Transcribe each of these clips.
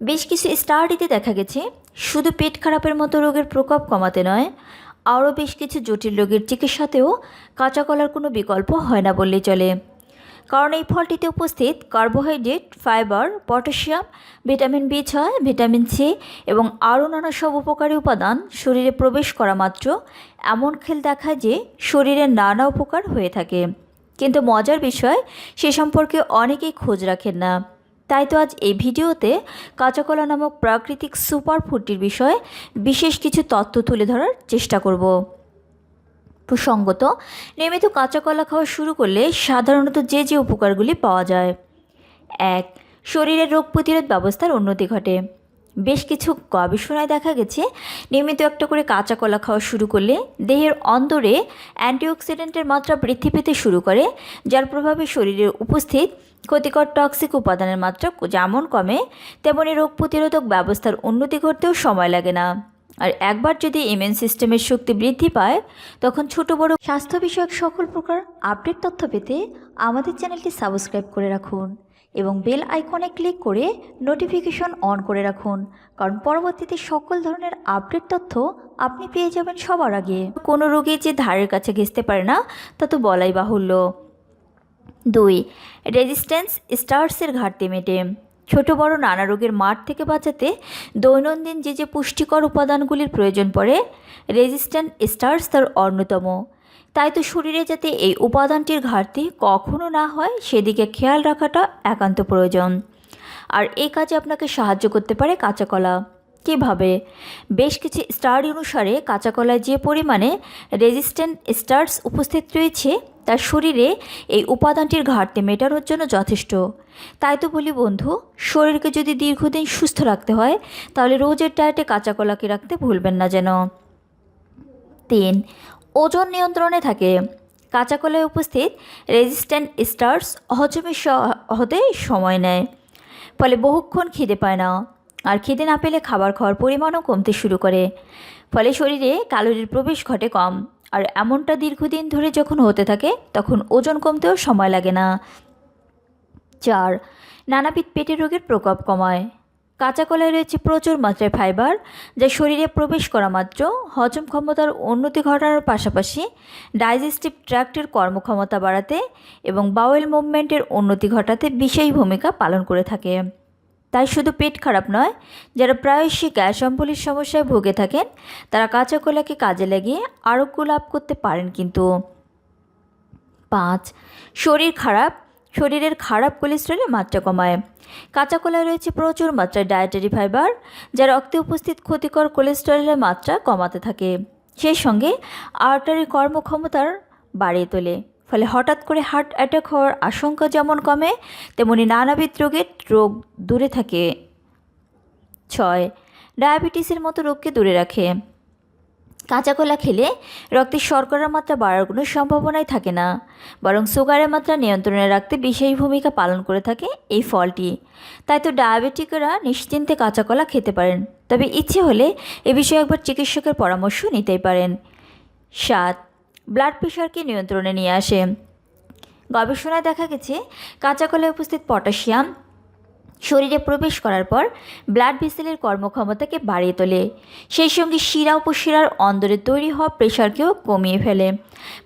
বেশ কিছু স্টাডিতে দেখা গেছে, শুধু পেট খারাপের মতো রোগের প্রকোপ কমাতে নয়, আরও বেশ কিছু জটিল রোগের চিকিৎসাতেও কাঁচা কলার কোনো বিকল্প হয় না বললেই চলে। কারণ এই ফলটিতে উপস্থিত carbohydrate, fibre, potassium, vitamin B ছয়, ভিটামিন সি এবং আরও নানা সব উপকারী উপাদান শরীরে প্রবেশ করা মাত্র এমন খেল দেখায় যে শরীরের নানা উপকার হয়ে থাকে। কিন্তু মজার বিষয়, সে সম্পর্কে অনেকেই খোঁজ রাখেন না। তাই তো আজ এই ভিডিওতে কাঁচাকলা নামক প্রাকৃতিক সুপার ফুডটির বিষয়ে বিশেষ কিছু তথ্য তুলে ধরার চেষ্টা করব। প্রসঙ্গত, নিয়মিত কাঁচাকলা খাওয়া শুরু করলে সাধারণত যে যে উপকারগুলি পাওয়া যায়। এক শরীরের রোগ প্রতিরোধ ব্যবস্থার উন্নতি ঘটে। বেশ কিছু গবেষণায় দেখা গেছে, নিয়মিত একটা করে কাঁচা কলা খাওয়া শুরু করলে দেহের অন্দরে অ্যান্টিঅক্সিডেন্টের মাত্রা বৃদ্ধি পেতে শুরু করে, যার প্রভাবে শরীরের উপস্থিত ক্ষতিকর টক্সিক উপাদানের মাত্রা যেমন কমে, তেমনি রোগ প্রতিরোধক ব্যবস্থার উন্নতি করতেও সময় লাগে না। আর একবার যদি ইমিউন সিস্টেমের শক্তি বৃদ্ধি পায়, তখন ছোট বড় স্বাস্থ্য বিষয়ক সকল প্রকার আপডেট তথ্য পেতে আমাদের চ্যানেলটি সাবস্ক্রাইব করে রাখুন। এবং বেল আইকনে ক্লিক করে নোটিফিকেশন অন করে রাখুন, কারণ পরবর্তীতে সকল ধরনের আপডেট তথ্য আপনি পেয়ে যাবেন সবার আগে। কোনো রোগী যে ধারের কাছে ঘেঁচতে পারে না, তা তো বলাই বাহুল্য। দুই, রেজিস্ট্যান্স স্টার্সের ঘাটতি মেটে। ছোট বড় নানা রোগের মাঠ থেকে বাঁচাতে দৈনন্দিন যে যে পুষ্টিকর উপাদানগুলির প্রয়োজন পড়ে, রেজিস্ট্যান্ট স্টার্স তার অন্যতম। তাই তো শরীরে যাতে এই উপাদানটির ঘাটতি কখনো না হয়, সেদিকে খেয়াল রাখাটা একান্ত প্রয়োজন। আর এই কাজে আপনাকে সাহায্য করতে পারে কাঁচা কলা কীভাবে? বেশ কিছু স্টাডি অনুসারে কাঁচা কলায় যে পরিমাণে রেজিস্ট্যান্ট স্টার্স উপস্থিত রয়েছে, তার শরীরে এই উপাদানটির ঘাটতি মেটানোর জন্য যথেষ্ট। তাই তো বলি বন্ধু, শরীরকে যদি দীর্ঘদিন সুস্থ রাখতে হয়, তাহলে রোজের ডায়েটে কাঁচা কলাকে রাখতে ভুলবেন না যেন। তিন ওজন নিয়ন্ত্রণে থাকে। কাঁচা কলায় উপস্থিত রেজিস্ট্যান্ট স্টার্স হজমে হতে সময় নেয়, ফলে বহুক্ষণ খিদে পায় না। আর খিদে না পেলে খাবার খাওয়ার পরিমাণও কমতে শুরু করে, ফলে শরীরে ক্যালোরির প্রবেশ ঘটে কম। আর এমনটা দীর্ঘদিন ধরে যখন হতে থাকে, তখন ওজন কমতেও সময় লাগে না চার নানাবিধ পেটের রোগের প্রকোপ কমায়। কাঁচা কলায় রয়েছে প্রচুর মাত্রায় ফাইবার, যা শরীরে প্রবেশ করা মাত্র, হজম ক্ষমতার উন্নতি ঘটানোর পাশাপাশি ডাইজেস্টিভ ট্র্যাক্টের কর্মক্ষমতা বাড়াতে এবং বাওয়েল মুভমেন্টের উন্নতি ঘটাতে বিশেষ ভূমিকা পালন করে থাকে। তাই শুধু পেট খারাপ নয়, যারা প্রায়শই গ্যাস অম্বলির সমস্যায় ভুগে থাকেন, তারা কাঁচা কলাকে কাজে লাগিয়ে আরোগ্য লাভ করতে পারেন কিন্তু। পাঁচ, শরীর খারাপ শরীরের খারাপ কোলেস্ট্রলের মাত্রা কমায়। কাঁচা কলায় রয়েছে প্রচুর মাত্রায় ডায়েটারি ফাইবার যা রক্তে উপস্থিত ক্ষতিকর কোলেস্টেরলের মাত্রা কমাতে থাকে। সেই সঙ্গে আর্টারি কর্মক্ষমতার বাড়িয়ে তোলে। ফলে হঠাৎ করে হার্ট অ্যাটাক হওয়ার আশঙ্কা যেমন কমে, তেমনি নানাবিধ রোগের রোগ দূরে থাকে। ছয় ডায়াবেটিসের মতো রোগকে দূরে রাখে। কাঁচা কলা খেলে রক্তে শর্করার মাত্রা বাড়ার কোনো সম্ভাবনাই থাকে না। বরং সুগারের মাত্রা নিয়ন্ত্রণে রাখতে বিশেষ ভূমিকা পালন করে থাকে এই ফলটি। তাই তো ডায়াবেটিকরা নিশ্চিন্তে কাঁচা কলা খেতে পারেন। তবে ইচ্ছে হলে এ বিষয়ে একবার চিকিৎসকের পরামর্শ নিতেই পারেন। সাত, ব্লাড প্রেশারকে নিয়ন্ত্রণে নিয়ে আসে। গবেষণায় দেখা গেছে কাঁচা কলায় উপস্থিত পটাশিয়াম শরীরে প্রবেশ করার পর ব্লাড ভেসেলের কর্মক্ষমতাকে বাড়িয়ে তোলে। সেই সঙ্গে শিরা উপশিরার অন্দরে তৈরি হওয়া প্রেশারকেও কমিয়ে ফেলে।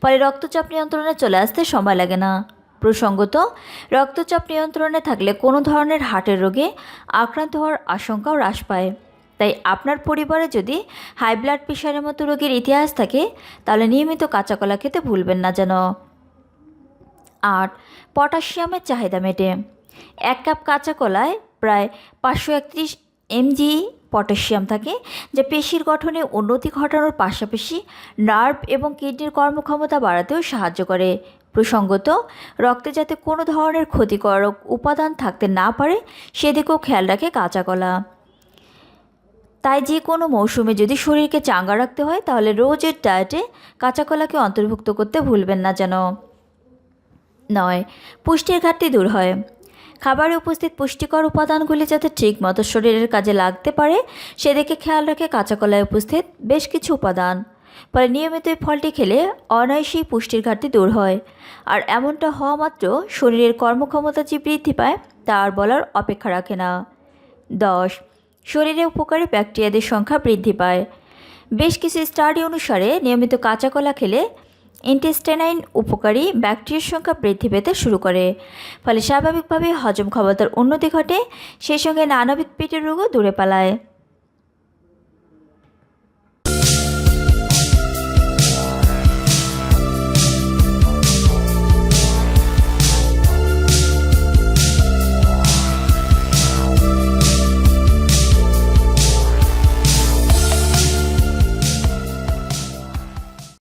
ফলে রক্তচাপ নিয়ন্ত্রণে চলে আসতে সময় লাগে না। প্রসঙ্গত, রক্তচাপ নিয়ন্ত্রণে থাকলে কোনো ধরনের হার্টের রোগে আক্রান্ত হওয়ার আশঙ্কাও হ্রাস পায়। তাই আপনার পরিবারে যদি হাই ব্লাড প্রেশারের মতো রোগের ইতিহাস থাকে, তাহলে নিয়মিত কাঁচা কলা খেতে ভুলবেন না যেন। আট, পটাশিয়ামের চাহিদা মেটে। এক কাপ কাঁচা কলায় প্রায় পাঁচশো একত্রিশ এমজি পটাশিয়াম থাকে, যা পেশির গঠনে উন্নতি ঘটানোর পাশাপাশি নার্ভ এবং কিডনির কর্মক্ষমতা বাড়াতেও সাহায্য করে। প্রসঙ্গত, রক্তে যাতে কোনো ধরনের ক্ষতিকারক উপাদান থাকতে না পারে, সেদিকেও খেয়াল রাখে কাঁচা কলা। তাই যে কোনো মৌসুমে যদি শরীরকে চাঙ্গা রাখতে হয়, তাহলে রোজের ডায়েটে কাঁচা কলাকে অন্তর্ভুক্ত করতে ভুলবেন না যেন। নয়, পুষ্টির ঘাটতি দূর হয়। খাবারে উপস্থিত পুষ্টিকর উপাদানগুলি যাতে ঠিক মতো শরীরের কাজে লাগতে পারে, সেদিকে খেয়াল রাখে কাঁচা কলায় উপস্থিত বেশ কিছু উপাদান। ফলে নিয়মিত এই ফলটি খেলে অনায়াসেই পুষ্টির ঘাটতি দূর হয়। আর এমনটা হওয়া মাত্র শরীরের কর্মক্ষমতা যে বৃদ্ধি পায়, তা আর বলার অপেক্ষা রাখে না। দশ, শরীরে উপকারী ব্যাকটেরিয়াদের সংখ্যা বৃদ্ধি পায়। বেশ কিছু স্টাডি অনুসারে নিয়মিত কাঁচা কলা খেলে ইন্টেস্টাইনাইন উপকারী ব্যাকটেরিয়ার সংখ্যা বৃদ্ধি পেতে শুরু করে। ফলে স্বাভাবিকভাবে হজম ক্ষমতার উন্নতি ঘটে, সেই সঙ্গে নানাবিধ পেটের রোগও দূরে পালায়।